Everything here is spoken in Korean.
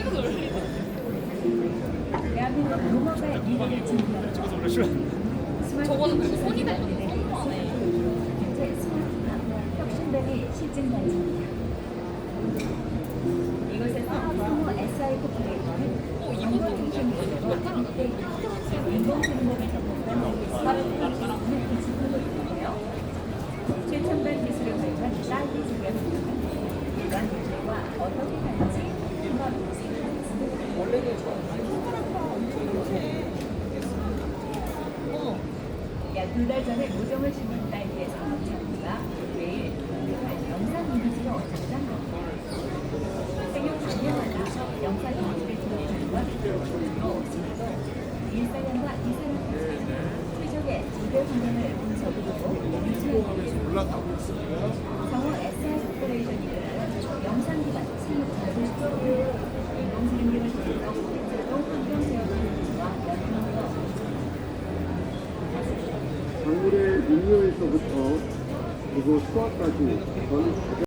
찍어서 스마트 저거는 기술을 손이 달린. 현재 스마트팜 혁신뱅이 실증 단지입니다. 이곳에서 성우 SI 코퍼레이션은 어, 이것도 정보통신 기술과 빅데이터, 인공지능을 접목한 스마트팜 시스템을 구축하고 있는데요. 최첨단 기술을 활용한 사이드 지구의 활용은 일반 기술과 어떻게 다른지 한번 생각해보겠습니다. 약 두달 전에 모종을 심은 딸기의 장기가 매일 공개한 영상 이미지로成长합니다. 생육 단계마다 영상 이미지를 건 또, 실도, 일사량과 이사량 최적의 지배 환경을 유추해보고 올라가고 있습니다. 성우 SR 코퍼레이션이 이끄는 영상 기반 생육 장비 인공지능 등을 통해서 자동 환경 제어 기능과 연동되어 작물의 육류에서부터 그리고 수확까지 전